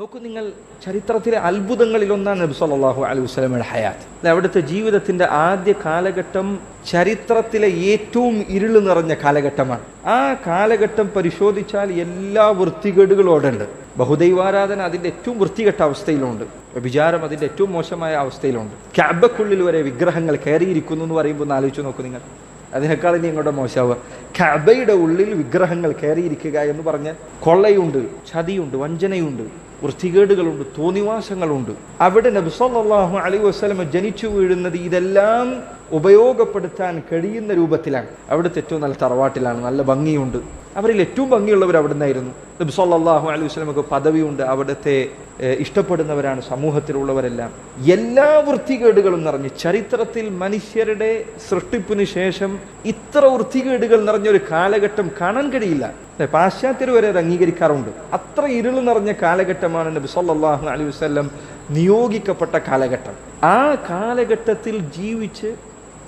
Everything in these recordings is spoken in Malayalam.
നോക്കൂ നിങ്ങൾ ചരിത്രത്തിലെ അത്ഭുതങ്ങളിൽ ഒന്നാണ് നബി സല്ലല്ലാഹു അലൈഹി വസ്ലമയുടെ ഹയാത്ത്. അവിടുത്തെ ജീവിതത്തിന്റെ ആദ്യ കാലഘട്ടം ചരിത്രത്തിലെ ഏറ്റവും ഇരുൾ നിറഞ്ഞ കാലഘട്ടമാണ്. ആ കാലഘട്ടം പരിശോധിച്ചാൽ എല്ലാ വൃത്തികേടുകളും അവിടെ ഉണ്ട് ബഹുദൈവാരാധന അതിന്റെ ഏറ്റവും വൃത്തികെട്ട അവസ്ഥയിലുണ്ട്. വിചാരം അതിന്റെ ഏറ്റവും മോശമായ അവസ്ഥയിലുണ്ട്. ക്യാബക്കുള്ളിൽ വരെ വിഗ്രഹങ്ങൾ കയറിയിരിക്കുന്നു എന്ന് പറയുമ്പോൾ ഒന്ന് ആലോചിച്ച് നോക്കൂ നിങ്ങൾ. അതിനേക്കാൾ ഇനി ഇങ്ങോട്ട് മോശമാവുക? കബയുടെ ഉള്ളിൽ വിഗ്രഹങ്ങൾ കയറിയിരിക്കുക എന്ന് പറഞ്ഞാൽ കൊള്ളയുണ്ട് ചതിയുണ്ട് വഞ്ചനയുണ്ട്. വൃത്തികേടുകളുണ്ട് തോന്നിവാസങ്ങളുണ്ട്. അവിടെ നബി സല്ലല്ലാഹു അലൈഹി വസല്ലമ ജനിച്ചു വീഴുന്നത് ഇതെല്ലാം ഉപയോഗപ്പെടുത്താൻ കഴിയുന്ന രൂപത്തിലാണ്. അവിടുത്തെ ഏറ്റവും നല്ല തറവാട്ടിലാണ് നല്ല ഭംഗിയുണ്ട്. അവരിൽ ഏറ്റവും ഭംഗിയുള്ളവർ അവിടെ നിന്നായിരുന്നു നബി സല്ലല്ലാഹു അലൈഹി വസല്ലമക്ക് പദവിയുണ്ട്. അവിടുത്തെ ഇഷ്ടപ്പെടുന്നവരാണ് സമൂഹത്തിലുള്ളവരെല്ലാം. എല്ലാ വൃത്തികേടുകളും നിറഞ്ഞ് ചരിത്രത്തിൽ മനുഷ്യരുടെ സൃഷ്ടിപ്പിന് ശേഷം ഇത്ര വൃത്തികേടുകൾ നിറഞ്ഞൊരു കാലഘട്ടം കാണാൻ കഴിയില്ല. പാശ്ചാത്യർ വരെ അത് അംഗീകരിക്കാറുണ്ട്. അത്ര ഇരുൾ നിറഞ്ഞ കാലഘട്ടമാണ് നബി സല്ലല്ലാഹു അലൈഹി വസല്ലം നിയോഗിക്കപ്പെട്ട കാലഘട്ടം. ആ കാലഘട്ടത്തിൽ ജീവിച്ച്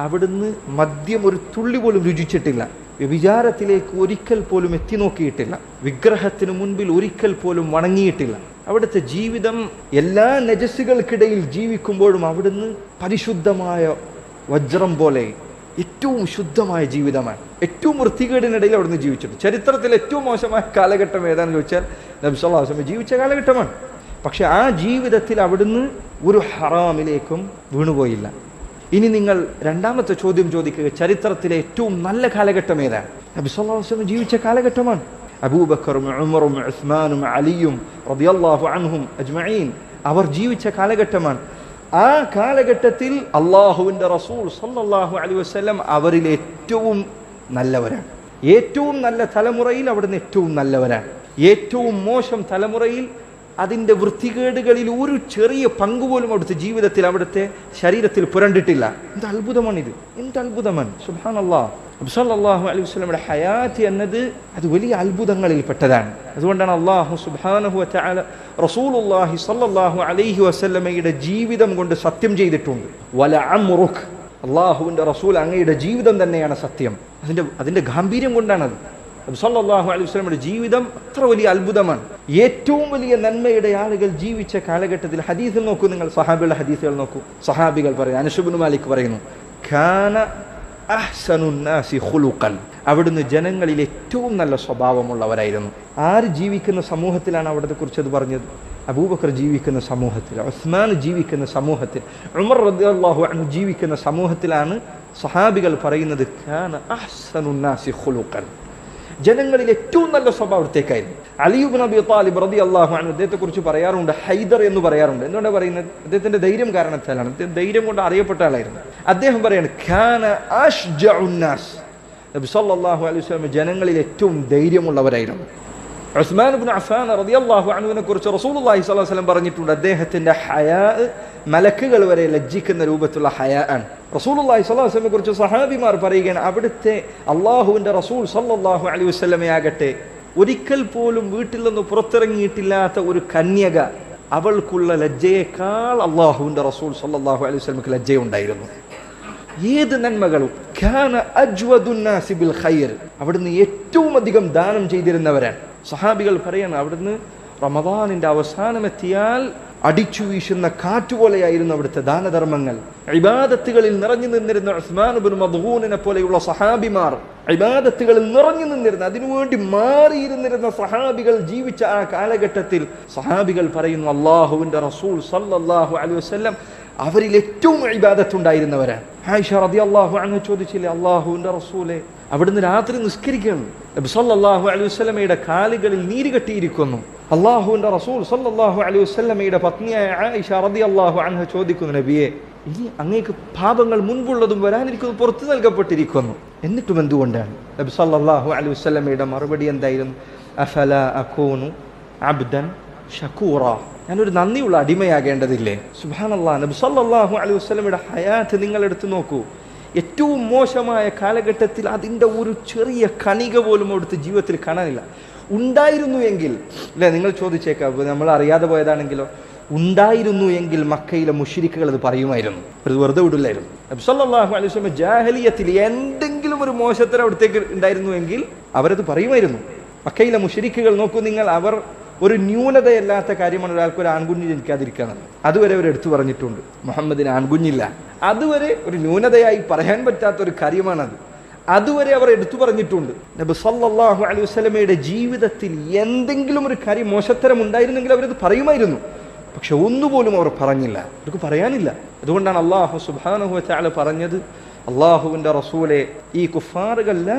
അവിടുന്ന് മദ്യം ഒരു തുള്ളി പോലും രുചിച്ചിട്ടില്ല. വ്യഭിചാരത്തിലേക്ക് ഒരിക്കൽ പോലും എത്തി നോക്കിയിട്ടില്ല. വിഗ്രഹത്തിന് മുൻപിൽ ഒരിക്കൽ പോലും വണങ്ങിയിട്ടില്ല. അവിടുത്തെ ജീവിതം എല്ലാ നജസ്സുകൾക്കിടയിൽ ജീവിക്കുമ്പോഴും അവിടുന്ന് പരിശുദ്ധമായ വജ്രം പോലെ ഏറ്റവും ശുദ്ധമായ ജീവിതമാണ്. ഏറ്റവും വൃത്തികേടിനിടയിൽ അവിടുന്ന് ജീവിച്ചിട്ടുണ്ട്. ചരിത്രത്തിൽ ഏറ്റവും മോശമായ കാലഘട്ടം ഏതാണെന്ന് ചോദിച്ചാൽ നബി സല്ലല്ലാഹു അലൈഹി വസല്ലം ജീവിച്ച കാലഘട്ടമാണ്. പക്ഷെ ആ ജീവിതത്തിൽ അവിടുന്ന് ഒരു ഹറാമിലേക്കും വീണുപോയില്ല. ഇനി നിങ്ങൾ രണ്ടാമത്തെ ചോദ്യം ചോദിക്കുക ചരിത്രത്തിലെ ഏറ്റവും നല്ല കാലഘട്ടം ഏതാണ്? നബി വസല്ലം ജീവിച്ച കാലഘട്ടമാണ്. അബൂബക്കറും ഉമറും ഉസ്മാനും അലിയും റളിയല്ലാഹു അൻഹും അജ്മഈൻ അവർ ജീവിച്ച കാലഘട്ടമാണ്. ആ കാലഘട്ടത്തിൽ അള്ളാഹുവിന്റെ റസൂൽ സല്ലാഹു അലി വസ്ലം അവരിൽ ഏറ്റവും നല്ലവരാണ്. ഏറ്റവും നല്ല തലമുറയിൽ അവിടുന്ന് ഏറ്റവും നല്ലവരാണ്. ഏറ്റവും മോശം തലമുറയിൽ അതിന്റെ വൃത്തികേടുകളിൽ ഒരു ചെറിയ പങ്കുപോലും അവിടുത്തെ ജീവിതത്തിൽ അവിടുത്തെ ശരീരത്തിൽ പുരണ്ടിട്ടില്ല. എന്ത് അത്ഭുതമാണിത്. എന്ത് അത്ഭുതമാണ്. സുബാൻ അബ്സല്ലാഹു അലൈഹി വസ്ലമയുടെ ഹയാത്ത് എന്നത് അത് വലിയ അത്ഭുതങ്ങളിൽ പെട്ടതാണ് അതുകൊണ്ടാണ് അള്ളാഹു സുബാനഹു റസൂലുല്ലാഹി സല്ലാഹു അലൈഹി വസ്ലമയുടെ ജീവിതം കൊണ്ട് സത്യം ചെയ്തിട്ടുണ്ട്. വല അമുറുഖ് അള്ളാഹുവിന്റെ റസൂൽ അങ്ങയുടെ ജീവിതം തന്നെയാണ് സത്യം. അതിന്റെ അതിന്റെ ഗാംഭീര്യം കൊണ്ടാണത്. നബി സല്ലല്ലാഹു അലൈഹി വസ്ലമിയുടെ ജീവിതം അത്ര വലിയ അത്ഭുതമാണ്. ഏറ്റവും വലിയ നന്മയുടെ ആളുകൾ ജീവിച്ച കാലഘട്ടത്തിൽ ഹദീസിൽ നോക്കൂ നിങ്ങൾ സഹാബികളുടെ ഹദീസുകൾ നോക്കൂ. സഹാബികൾ പറയുന്നു അനുഷബുൻ മാലിക് പറയുന്നു ഖാന അഹ്സനുന്നാസി അവിടുന്ന് ജനങ്ങളിൽ ഏറ്റവും നല്ല സ്വഭാവമുള്ളവരായിരുന്നു. ആര് ജീവിക്കുന്ന സമൂഹത്തിലാണ് അവിടത്തെ കുറിച്ച് അത് പറഞ്ഞത്? അബൂബക്കർ ജീവിക്കുന്ന സമൂഹത്തിൽ ഉസ്മാൻ ജീവിക്കുന്ന സമൂഹത്തിൽ ഉമർ റളിയല്ലാഹു അനു ജീവിക്കുന്ന സമൂഹത്തിലാണ് സഹാബികൾ പറയുന്നത് ഖാന അഹ്സനുന്നാസി ജനങ്ങളിൽ ഏറ്റവും നല്ല സ്വഭാവത്തേക്കായിരുന്നു അലിയുബ് നബി താലിബ് റതി അള്ളാഹു ആണ് അദ്ദേഹത്തെ കുറിച്ച് പറയാറുണ്ട് ഹൈദർ എന്ന് പറയാറുണ്ട്. എന്തുകൊണ്ടാണ് പറയുന്നത്? അദ്ദേഹത്തിന്റെ ധൈര്യം കാരണത്താലാണ് അദ്ദേഹം ധൈര്യം കൊണ്ട് അറിയപ്പെട്ട ആളായിരുന്നു. അദ്ദേഹം പറയാണ് ഖാന നബി അലൈഹി വസല്ലം ജനങ്ങളിൽ ഏറ്റവും ധൈര്യമുള്ളവരായിരുന്നു. ഉസ്മാൻ ഇബ്നു അഫാൻ റളിയല്ലാഹു അൻഹുവിനെ കുറിച്ച് അലൈഹി വസല്ലം പറഞ്ഞിട്ടുണ്ട്. അദ്ദേഹത്തിന്റെ ഹയാ മലക്കുകൾ വരെ ലജ്ജിക്കുന്ന രൂപത്തിലുള്ള ഹയാ ആണ്. അലൈഹി വസല്ലമയെ കുറിച്ച് സഹാബിമാർ പറയുകയാണ് അവിടുത്തെ അള്ളാഹുവിന്റെ റസൂൽ സ്വല്ലല്ലാഹു അലൈഹി ആകട്ടെ. ഒരിക്കൽ പോലും വീട്ടിൽ നിന്ന് പുറത്തിറങ്ങിയിട്ടില്ലാത്ത ഒരു കന്യക അവൾക്കുള്ള ലജ്ജയേക്കാൾ അള്ളാഹുവിന്റെ റസൂൽ സ്വല്ലല്ലാഹു അലൈഹി വസല്ലമക്ക് ലജ്ജയുണ്ടായിരുന്നു. ഏത് നന്മകളും ഖാന അജ്വദുന്നാസി ബിൽ ഖൈർ. അവിടുന്ന് ഏറ്റവും അധികം ദാനം ചെയ്തിരുന്നവരാണ്. സഹാബികൾ പറയാണ് അവിടുന്ന് റമദാനിന്റെ അവസാനം എത്തിയാൽ അടിച്ചു വീശുന്ന കാറ്റുപോലെയായിരുന്നു അവിടുത്തെ ദാനധർമ്മങ്ങൾ. ഇബാദത്തുകളിൽ നിറഞ്ഞു നിന്നിരുന്ന ഉസ്മാൻ ബിൻ മദ്ഹൂനിനെ പോലെയുള്ള സഹാബിമാർ ഇബാദത്തുകളിൽ നിറഞ്ഞു നിന്നിരുന്ന അതിനുവേണ്ടി മാറിയിരുന്നിരുന്ന സഹാബികൾ ജീവിച്ച ആ കാലഘട്ടത്തിൽ സഹാബികൾ പറയുന്നു അള്ളാഹുവിന്റെ റസൂൽ സല്ലല്ലാഹു അലൈഹി വസല്ലം അവരിൽ ഏറ്റവും ഇബാദത്തുണ്ടായിരുന്നവരാണ്. ആയിഷ റതി അള്ളാഹു അങ്ങ് ചോദിച്ചില്ലേ അള്ളാഹുവിന്റെ റസൂലെ അവിടുന്ന് രാത്രി നിസ്കരിക്കുകയാണ്. നബി സല്ലല്ലാഹു അലൈഹി വസ്ലമയുടെ കാലുകളിൽ നീര് കെട്ടിയിരിക്കുന്നു. അള്ളാഹുവിന്റെ റസൂൽ സല്ലാഹു അലൈഹി വസ്ലമയുടെ പത്നിയായ ആയിഷ റതി അള്ളാഹു അൻഹ ചോദിക്കുന്നു നബിയെ ഇനി അങ്ങേക്ക് പാപങ്ങൾ മുൻപുള്ളതും വരാനിരിക്കുന്നത് പുറത്തു നൽകപ്പെട്ടിരിക്കുന്നു. എന്നിട്ടും എന്തുകൊണ്ടാണ്? നബി സല്ലല്ലാഹു അലൈഹി വസ്ലമയുടെ മറുപടി എന്തായിരുന്നു? അഫല അഖൂനു അബ്ദൻ ഷക്കൂറ ഞാനൊരു നന്ദിയുള്ള അടിമയാകേണ്ടതില്ലേ? സുബാനല്ലാ നബി സല്ലല്ലാഹു അലൈഹി വസല്ലമയുടെ ഹയാത്ത് നിങ്ങൾ എടുത്തു നോക്കൂ. ഏറ്റവും മോശമായ കാലഘട്ടത്തിൽ അതിന്റെ ഒരു ചെറിയ കണിക പോലും അവിടുത്തെ ജീവിതത്തിൽ കാണാനില്ല. ഉണ്ടായിരുന്നു എങ്കിൽ അല്ലേ നിങ്ങൾ ചോദിച്ചേക്കാം നമ്മൾ അറിയാതെ പോയതാണെങ്കിലോ? ഉണ്ടായിരുന്നു എങ്കിൽ മക്കയിലെ മുഷിരിക്കുകൾ അത് പറയുമായിരുന്നു. അത് വെറുതെ വിടില്ലായിരുന്നു. അലൈഹി ജാഹലിയത്തിൽ എന്തെങ്കിലും ഒരു മോശത്തരം അവിടത്തേക്ക് ഉണ്ടായിരുന്നു എങ്കിൽ അവരത് പറയുമായിരുന്നു. മക്കയിലെ മുഷിരിക്കുകൾ നോക്കൂ നിങ്ങൾ അവർ ഒരു ന്യൂനതയല്ലാത്ത കാര്യമാണ്. ഒരാൾക്ക് ഒരു ആൺകുഞ്ഞ് ജനിക്കാതിരിക്കുക അതുവരെ അവർ എടുത്തു പറഞ്ഞിട്ടുണ്ട്. മുഹമ്മദിന് ആൺകുഞ്ഞില്ല. അതുവരെ ഒരു ന്യൂനതയായി പറയാൻ പറ്റാത്ത ഒരു കാര്യമാണത്. അതുവരെ അവർ എടുത്തു പറഞ്ഞിട്ടുണ്ട്. നബി സല്ലാഹു അലൈഹി വസ്ലമയുടെ ജീവിതത്തിൽ എന്തെങ്കിലും ഒരു കാര്യം മോശത്തരം ഉണ്ടായിരുന്നെങ്കിൽ അവരത് പറയുമായിരുന്നു. പക്ഷെ ഒന്നുപോലും അവർ പറഞ്ഞില്ല. അവർക്ക് പറയാനില്ല. അതുകൊണ്ടാണ് അള്ളാഹു സുബാനഹു വച്ചാൽ പറഞ്ഞത് അള്ളാഹുവിന്റെ റസൂലെ ഈ കുഫാറുകൾ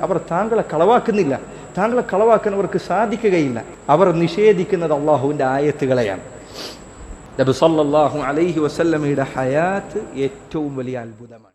അവർ താങ്കളെ കളവാക്കുന്നില്ല. താങ്കളെ കളവാക്കാൻ അവർക്ക് സാധിക്കുകയില്ല. അവർ നിഷേധിക്കുന്നത് അള്ളാഹുവിന്റെ ആയത്തുകളെയാണ്. നബി സല്ലല്ലാഹു അലൈഹി വസല്ലമയുടെ ഹയാത്ത് ഏറ്റവും വലിയ അത്ഭുതമാണ്.